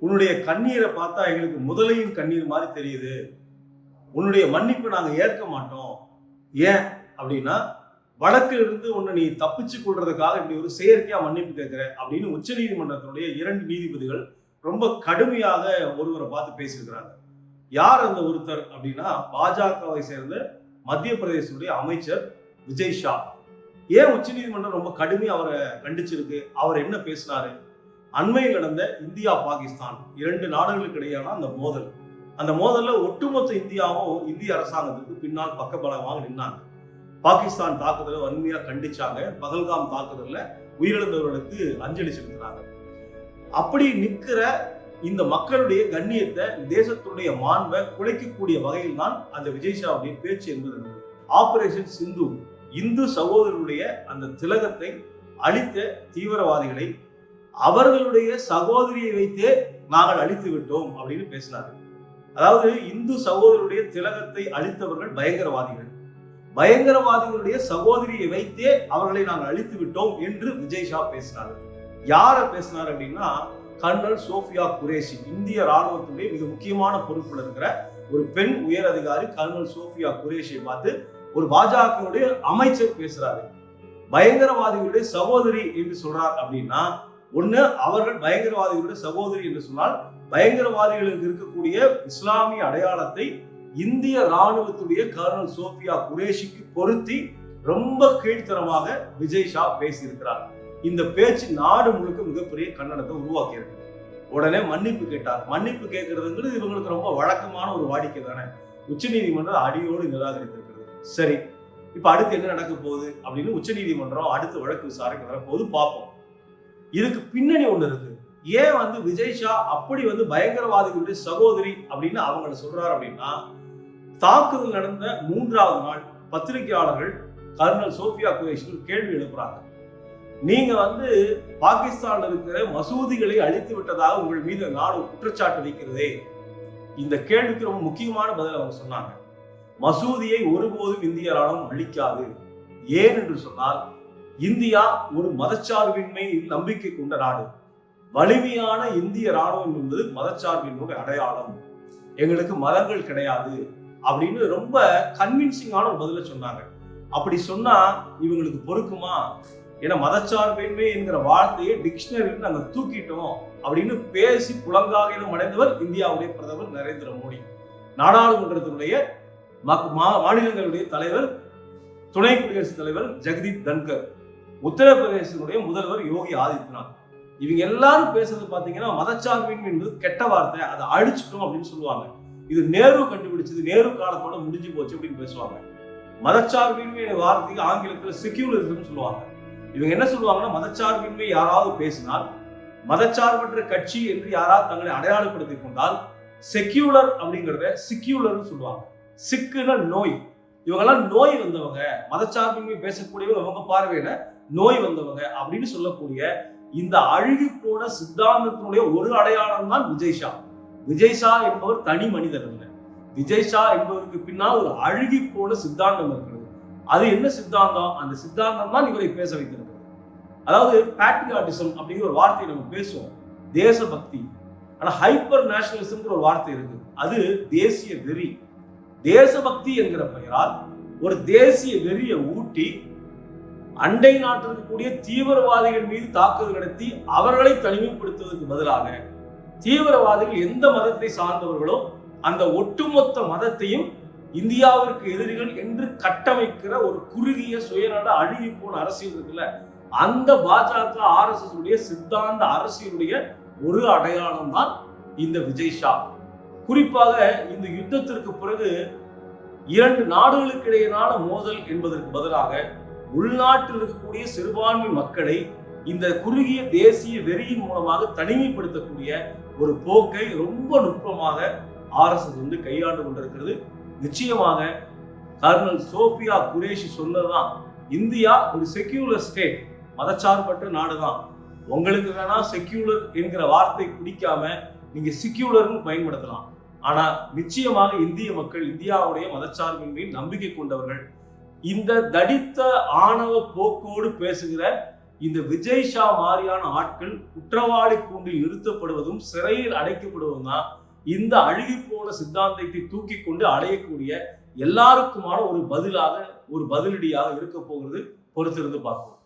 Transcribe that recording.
உன்னுடைய கண்ணீரை பார்த்தா எங்களுக்கு முதலையும் கண்ணீர் மாதிரி தெரியுது. உன்னுடைய மன்னிப்பு நாங்கள் ஏற்க மாட்டோம். ஏன் அப்படின்னா வழக்கில் இருந்து உன்னை நீ தப்பிச்சு கொள்றதுக்காக இப்படி ஒரு செயற்கையா மன்னிப்பு கேட்குற அப்படின்னு உச்சநீதிமன்றத்தினுடைய இரண்டு நீதிபதிகள் ரொம்ப கடுமையாக ஒருவரை பார்த்து பேசியிருக்கிறாங்க. யார் அந்த ஒருத்தர் அப்படின்னா பாஜகவை சேர்ந்த மத்திய பிரதேசனுடைய அமைச்சர் விஜய் ஷா. ஏன் உச்சநீதிமன்றம் ரொம்ப கடுமையாக அவரை கண்டிச்சிருக்கு? அவர் என்ன பேசினாரு? அண்மையில் நடந்த இந்தியா பாகிஸ்தான் இரண்டு நாடுகளுக்கு இடையான அந்த மோதல். அந்த மோதல்ல ஒட்டுமொத்த இந்தியாவும் இந்திய அரசாங்கத்துக்கு பின்னால் பக்கபலமாக நின்னாங்க. பாகிஸ்தான் தாக்குதலை வன்மையா கண்டிச்சாங்க. பகல்காம் தாக்குதல்ல உயிரிழந்தவர்களுக்கு அஞ்சலி செலுத்தினாங்க. அப்படி நிற்கிற இந்த மக்களுடைய கண்ணியத்தை தேசத்துடைய மாண்பை குலைக்கக்கூடிய வகையில் தான் அந்த விஜய் ஷாவுடைய பேச்சு என்பது இருந்தது. ஆபரேஷன் சிந்து இந்து சகோதரருடைய அந்த திலகத்தை அழித்த தீவிரவாதிகளை அவர்களுடைய சகோதரியை வைத்தே நாங்கள் அழித்து விட்டோம் அப்படின்னு பேசினார்கள் அதாவது இந்து சகோதரருடைய திலகத்தை அழித்தவர்கள் பயங்கரவாதிகள். பயங்கரவாதிகளுடைய சகோதரியை வைத்தே அவர்களை நாங்கள் அழித்து விட்டோம் என்று விஜய் ஷா பேசினார்கள் யார பேசினார் அப்படின்னா கர்னல் சோஃபியா குரேஷி இந்திய ராணுவத்துடைய மிக முக்கியமான பொறுப்புல இருக்கிற ஒரு பெண் உயர் அதிகாரி கர்னல் சோஃபியா குரேஷியை பார்த்து ஒரு பாஜகவுடைய அமைச்சர் பேசுறாரு. பயங்கரவாதிகளுடைய சகோதரி என்று சொல்றார் அப்படின்னா ஒன்று அவர்கள் பயங்கரவாதிகளுடைய சகோதரி என்று சொன்னால் பயங்கரவாதிகளுக்கு இருக்கக்கூடிய இஸ்லாமிய அடையாளத்தை இந்திய ராணுவத்துடைய கர்னல் சோபியா குரேஷிக்கு பொருத்தி ரொம்ப கீழ்த்தரமாக விஜய் ஷா பேசியிருக்கிறார். இந்த பேச்சு நாடு முழுக்க மிகப்பெரிய கன்னடத்தை உருவாக்கி இருக்கு உடனே மன்னிப்பு கேட்டார். மன்னிப்பு கேட்கறதுங்கிறது இவங்களுக்கு ரொம்ப வழக்கமான ஒரு வாடிக்கை தானே? உச்சநீதிமன்றம் அடியோடு நிராகரித்திருக்கிறது. சரி இப்ப அடுத்து என்ன நடக்க போகுது? அப்படின்னு உச்சநீதிமன்றம் அடுத்த வழக்கு விசாரணை வரப்போகுது பார்ப்போம். இதுக்கு பின்னணி ஒண்ணு இருக்கு. ஏன் வந்து விஜய் ஷா அப்படி வந்து பயங்கரவாதிகளுடைய சகோதரி அப்படின்னு அவங்கள சொல்றாரு அப்படின்னா தாக்குதல் நடந்த மூன்றாவது நாள் பத்திரிகையாளர்கள் கர்னல் சோஃபியா குரேஷில் கேள்வி எழுப்புறாங்க. நீங்க வந்து பாகிஸ்தான் இருக்கிற மசூதிகளை அழித்து விட்டதாக உங்கள் மீது நாடு குற்றச்சாட்டு வைக்கிறதே. இந்த கேள்விக்கு ரொம்ப முக்கியமான பதில் அவங்க சொன்னாங்க. மசூதியை ஒருபோதும் இந்திய ராணுவம் அழிக்காது. ஏன் என்று சொன்னால் இந்தியா ஒரு மதச்சார்பின்மை நம்பிக்கை கொண்ட நாடு. வலிமையான இந்திய ராணுவம் என்பது மதச்சார்பின்மையோட அடையாளம். எங்களுக்கு மதங்கள் கிடையாது அப்படின்னு ரொம்ப கன்வின்சிங்கான ஒரு பதில சொன்னாங்க. அப்படி சொன்னா இவங்களுக்கு பொறுக்குமா? ஏன்னா மதச்சார்பின்மை என்கிற வார்த்தையை டிக்ஷனரியில் நாங்கள் தூக்கிட்டோம் அப்படின்னு பேசி புலங்காகிதம் அடைந்தவர் இந்தியாவுடைய பிரதமர் நரேந்திர மோடி. நாடாளுமன்றத்தினுடைய மக்- மா- மாநிலங்களுடைய தலைவர் துணை குடியரசுத் தலைவர் ஜெகதீப் தன்கர். உத்தரப்பிரதேசனுடைய முதல்வர் யோகி ஆதித்யநாத். இவங்க எல்லாரும் பேசுறது பாத்தீங்கன்னா மதச்சார்பின்மை என்பது கெட்ட வார்த்தை அதை அழிச்சிட்டோம் அப்படின்னு சொல்லுவாங்க. இது நேரு கண்டுபிடிச்சது நேரு காலத்தோட முடிஞ்சு போச்சு அப்படின்னு பேசுவாங்க. மதச்சார்பின்மை வார்த்தைக்கு ஆங்கிலத்துல செக்யூலரிசம் சொல்லுவாங்க. இவங்க என்ன சொல்லுவாங்கன்னா மதச்சார்பின்மை யாராவது பேசினால் மதச்சார்பற்ற கட்சி என்று யாராவது தங்களை அடையாளப்படுத்தி கொண்டால் செக்யூலர் அப்படிங்கிறத சிக்யூலர்னு சொல்லுவாங்க. சிக்குன்னா நோய். இவங்கெல்லாம் நோய் வந்தவங்க. மதச்சார்பின்மை பேசக்கூடியவங்க இவங்க பார்வையில நோய் வந்தவங்க அப்படின்னு சொல்லக்கூடிய இந்த அழுகி போன சித்தாந்தத்தினுடைய ஒரு அடையாளம் தான் விஜய் ஷா. விஜய் ஷா என்பவர் தனி மனிதர் அல்ல. விஜய் ஷா என்பவருக்கு பின்னால் ஒரு அழுகி போன சித்தாந்தம் இருக்கிறது. அது என்ன சித்தாந்தம்? அந்த சித்தாந்தம் தான் இவரை பேச வைக்கிறது அதாவது பேட்ரியாட்டிசம் அப்படிங்கிற ஒரு வார்த்தையை நம்ம பேசுவோம். தேசபக்தி. ஆனா ஹைப்பர் நேஷனலிசம்ங்கிற ஒரு வார்த்தை இருக்கு. அது தேசிய வெறி. தேசபக்தி என்கிற பெயரால் ஒரு தேசிய வெறியை ஊட்டி அண்டை நாட்டில் இருக்கக்கூடிய தீவிரவாதிகள் மீது தாக்குதல் நடத்தி அவர்களை தனிமைப்படுத்துவதற்கு பதிலாக தீவிரவாதிகள் எந்த மதத்தை சார்ந்தவர்களோ அந்த ஒட்டுமொத்த மதத்தையும் இந்தியாவிற்கு எதிரிகள் என்று கட்டமைக்கிற ஒரு குறுகிய சுயநல அழுகி போன அரசியல் இருக்குல்ல அந்த பாஜக ஆர் எஸ் உடைய சித்தாந்த அரசியலுடைய ஒரு அடையாளம் தான் இந்த விஜய் ஷா. குறிப்பாக இந்த யுத்தத்திற்கு பிறகு இரண்டு நாடுகளுக்கு இடையிலான மோதல் என்பதற்கு பதிலாக உள்நாட்டில் இருக்கக்கூடிய சிறுபான்மை மக்களை இந்த குறுகிய தேசிய வெறியின் மூலமாக தனிமைப்படுத்தக்கூடிய ஒரு போக்கை ரொம்ப நுட்பமாக ஆர்எஸ்எஸ் வந்து கையாண்டு கொண்டிருக்கிறது. நிச்சயமாக கர்னல் சோபியா குரேஷி சொன்னதுதான் இந்தியா ஒரு செக்யூலர் ஸ்டேட் மதச்சார்பற்ற நாடுதான். உங்களுக்கு வேணா செக்யூலர் என்கிற வார்த்தை பிடிக்காம நீங்க செக்யூலர்னு பயன்படுத்தலாம். ஆனா நிச்சயமாக இந்திய மக்கள் இந்தியாவுடைய மதச்சார்பின்மையில் நம்பிக்கை கொண்டவர்கள் இந்த தடித்த ஆணவ போக்கோடு பேசுகிற இந்த விஜய் ஷா மாதிரியான ஆட்கள் குற்றவாளி கூண்டில் நிறுத்தப்படுவதும் சிறையில் அடைக்கப்படுவதும் தான் இந்த அழுகி போன சித்தாந்தத்தை தூக்கி கொண்டு அடையக்கூடிய எல்லாருக்குமான ஒரு பதிலாக ஒரு பதிலடியாக இருக்க போகிறது பொறுத்திருந்து பார்ப்போம்.